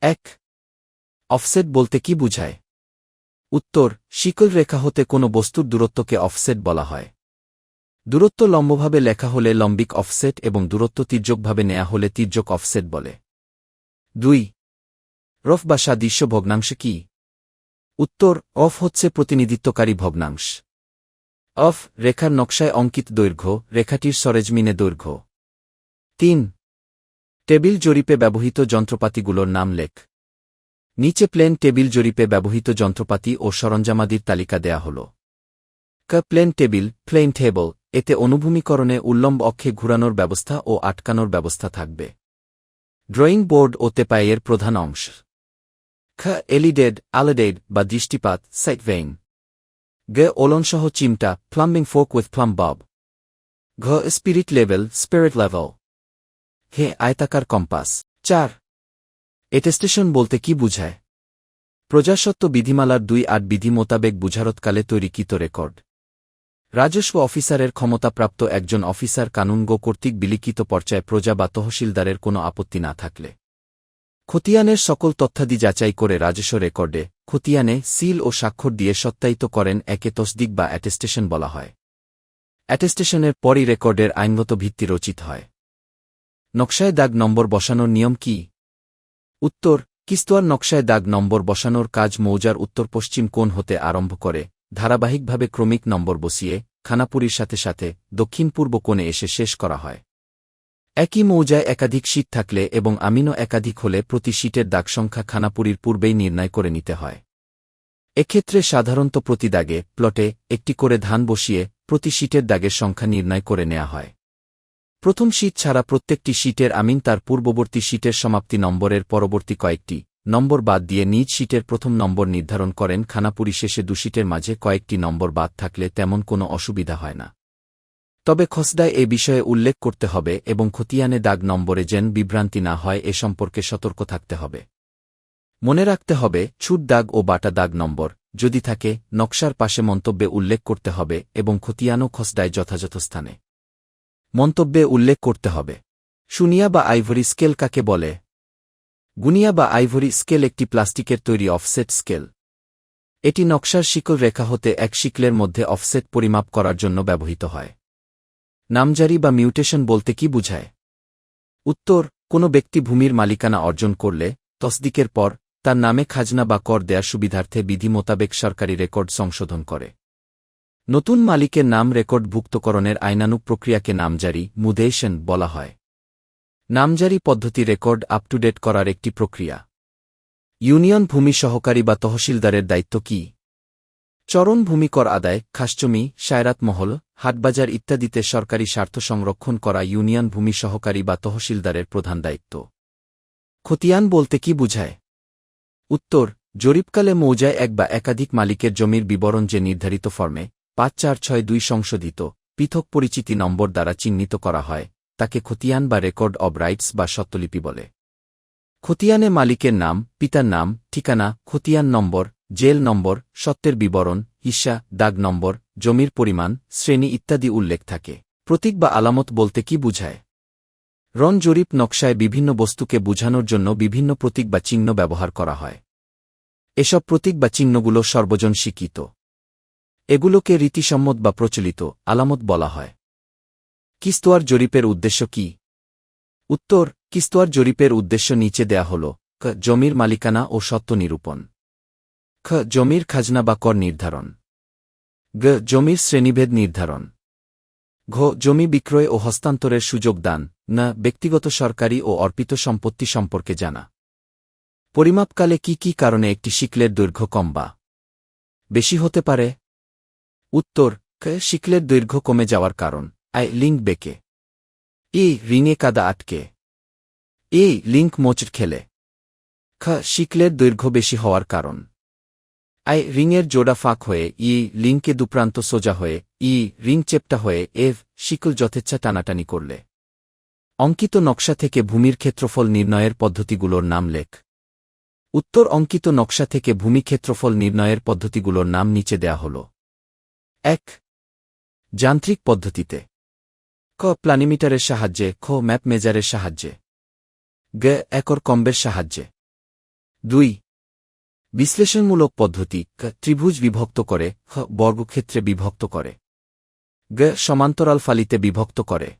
এক অফসেট বলতে কি বুঝায়? উত্তর, শিকল রেখা হতে কোনো বস্তুর দূরত্বকে অফসেট বলা হয়। দূরত্ব লম্বভাবে লেখা হলে লম্বিক অফসেট এবং দূরত্ব তির্যকভাবে নেয়া হলে তির্যক অফসেট বলে। দুই রফ বা সাদৃশ্য ভগ্নাংশ কি? উত্তর অফ হচ্ছে প্রতিনিধিত্বকারী ভগ্নাংশ। অফ রেখার নকশায় অঙ্কিত দৈর্ঘ্য, রেখাটির সরেজমিনে দৈর্ঘ্য। তিন টেবিল জরিপে ব্যবহৃত যন্ত্রপাতিগুলোর নাম লেখ। নিচে প্লেন টেবিল জরিপে ব্যবহৃত যন্ত্রপাতি ও সরঞ্জামাদির তালিকা দেয়া হল। ক প্লেন টেবিল, প্লেন টেবল, এতে অনুভূমিকরণে উল্লম্ব অক্ষে ঘুরানোর ব্যবস্থা ও আটকানোর ব্যবস্থা থাকবে। ড্রয়িং বোর্ড ও তেপাইয়ের প্রধান অংশ। খ এলিডেড, আলাডেড বা দৃষ্টিপাত সাইট ভেইন। গ ওলনসহ চিমটা, প্লাম্বিং ফোক উইথ বব। ঘ স্পিরিট লেভেল স্পিরিট লেভেল। হে আয়তাকার কম্পাস। চার এটেস্টেশন বলতে কি বুঝায়? প্রজাসত্ব বিধিমালার দুই আট বিধি মোতাবেক বুঝারতকালে তৈরিকৃত রেকর্ড। রাজস্ব অফিসারের ক্ষমতাপ্রাপ্ত একজন অফিসার কানুনগো কর্তৃক বিলিখিত পর্যায়ে প্রজা বা তহসিলদারের কোনো আপত্তি না থাকলে। খতিয়ানের সকল তথ্যাদি যাচাই করে রাজস্ব রেকর্ডে খতিয়ানে সিল ও স্বাক্ষর দিয়ে সত্যায়িত করেন একে তসদিক বা অ্যাটেস্টেশন বলা হয়। অ্যাটেস্টেশনের পরই রেকর্ডের আইনগত ভিত্তি রচিত হয়। নকশায় দাগ নম্বর বসানোর নিয়ম কি? উত্তর, কিস্তোয়ার নকশায় দাগ নম্বর বসানোর কাজ মৌজার উত্তর পশ্চিম কোণ হতে আরম্ভ করে, ধারাবাহিকভাবে ক্রমিক নম্বর বসিয়ে, খানাপুরীর সাথে সাথে, দক্ষিণ পূর্ব কোণে এসে শেষ করা হয়। একই মৌজায় একাধিক শীট থাকলে এবং আমিনো একাধিক হলে প্রতি শীটের দাগ সংখ্যা খানাপুরীর পূর্বেই নির্ণয় করে নিতে হয়। এক্ষেত্রে সাধারণত প্রতি দাগে, প্লটে, একটি করে ধান বসিয়ে, প্রতি শীটের দাগের সংখ্যা নির্ণয় করে নেওয়া হয়। প্রথম শীট ছাড়া প্রত্যেকটি শীটের আমিন তার পূর্ববর্তী শীটের সমাপ্তি নম্বরের পরবর্তী কয়েকটি। নম্বর বাদ দিয়ে নিজ শীটের প্রথম নম্বর নির্ধারণ করেন খানাপুরি শেষে দুশিটের মাঝে কয়েকটি নম্বর বাদ থাকলে তেমন কোনো অসুবিধা হয় না। তবে খসদায় এ বিষয়ে উল্লেখ করতে হবে এবং খতিয়ানে দাগ নম্বরে যেন বিভ্রান্তি না হয় এ সম্পর্কে সতর্ক থাকতে হবে। মনে রাখতে হবে, ছুট দাগ ও বাটা দাগ নম্বর, যদি থাকে, নকশার পাশে মন্তব্যে উল্লেখ করতে হবে এবং খতিয়ানও খসদায় যথাযথ স্থানে। মন্তব্যে উল্লেখ করতে হবে। শুনিয়া বা আইভরি স্কেল কাকে বলে? গুনিয়া বা আইভরি স্কেল একটি প্লাস্টিকের তৈরি অফসেট স্কেল। এটি নকশার শিকল রেখা হতে এক শিকলের মধ্যে অফসেট পরিমাপ করার জন্য ব্যবহৃত হয়। নামজারি বা মিউটেশন বলতে কি বুঝায়? উত্তর, কোনো ব্যক্তি ভূমির মালিকানা অর্জন করলে, তসদিকের পর, তার নামে খাজনা বা কর দেয়ার সুবিধার্থে বিধি মোতাবেক সরকারি রেকর্ড সংশোধন করে। নতুন মালিকের নাম রেকর্ডভুক্তকরণের আইনানুক প্রক্রিয়াকে নামজারি, মুদেশন বলা হয়। নামজারি পদ্ধতি রেকর্ড আপ টু ডেট করার একটি প্রক্রিয়া। ইউনিয়ন ভূমি সহকারী বা তহসিলদারের দায়িত্ব কি? চরণ ভূমি কর আদায় খাসজমি সায়রাত মহল, হাটবাজার ইত্যাদিতে সরকারি স্বার্থ সংরক্ষণ করা ইউনিয়ন ভূমি সহকারী বা তহসিলদারের প্রধান দায়িত্ব। খতিয়ান বলতে কি বুঝায়? উত্তর, জরিপকালে মৌজায় এক বা একাধিক মালিকের জমির বিবরণ যে নির্ধারিত ফর্মে পাঁচ চার ছয় দুই সংশোধিত পৃথক পরিচিতি নম্বর দ্বারা চিহ্নিত করা হয়, তাকে খতিয়ান বা রেকর্ড অব রাইটস বা সত্যলিপি বলে। খতিয়ানে মালিকের নাম, পিতার নাম, ঠিকানা, খতিয়ান নম্বর, জেল নম্বর, সত্যের বিবরণ হিসা দাগ নম্বর, জমির পরিমাণ, শ্রেণি ইত্যাদি উল্লেখ থাকে। প্রতীক বা আলামত বলতে কি বুঝায়? রন জরিপ নকশায় বিভিন্ন বস্তুকে বুঝানোর জন্য বিভিন্ন প্রতীক বা চিহ্ন ব্যবহার করা হয়। এসব প্রতীক বা চিহ্নগুলো সর্বজন স্বীকৃত। এগুলোকে রীতিসম্মত বা প্রচলিত আলামত বলা হয়। কিস্তোয়ার জরিপের উদ্দেশ্য কি? উত্তর, কিস্তোয়ার জরিপের উদ্দেশ্য নিচে দেয়া হল, ক, জমির মালিকানা ও সত্ত্ব নিরূপণ। খ, জমির খাজনা বা কর নির্ধারণ। গ, জমির শ্রেণীভেদ নির্ধারণ। ঘ, জমি বিক্রয় ও হস্তান্তরের সুযোগ দান, না, ব্যক্তিগত সরকারি ও অর্পিত সম্পত্তি সম্পর্কে জানা। পরিমাপকালে কি কি কারণে একটি শিকলের দৈর্ঘ্য কম বা বেশি হতে পারে? উত্তর, ক শিকলের দৈর্ঘ্য কমে যাওয়ার কারণ। আই লিঙ্ক বেকে। এ রিঙে কাদা আটকে। এ লিঙ্ক মোচড় খেলে। খ শিকলের দৈর্ঘ্য বেশি হওয়ার কারণ। আই রিংয়ের জোড়া ফাঁক হয়ে ই লিঙ্কে দুপ্রান্ত সোজা হয়ে ই রিং চেপটা হয়ে এভ শিকল যথেচ্ছা টানাটানি করলে। অঙ্কিত নকশা থেকে ভূমির ক্ষেত্রফল নির্ণয়ের পদ্ধতিগুলোর নাম লেখ। উত্তর অঙ্কিত নকশা থেকে ভূমি ক্ষেত্রফল নির্ণয়ের পদ্ধতিগুলোর নাম নিচে দেয়া হল। এক যান্ত্রিক পদ্ধতিতে। ক প্লানিমিটারের সাহায্যে, খ ম্যাপ মেজারের সাহায্যে। গ একর কম্বের সাহায্যে। দুই বিশ্লেষণমূলক পদ্ধতি ত্রিভুজ বিভক্ত করে, খ বর্গক্ষেত্রে বিভক্ত করে। গ সমান্তরাল ফালিতে বিভক্ত করে।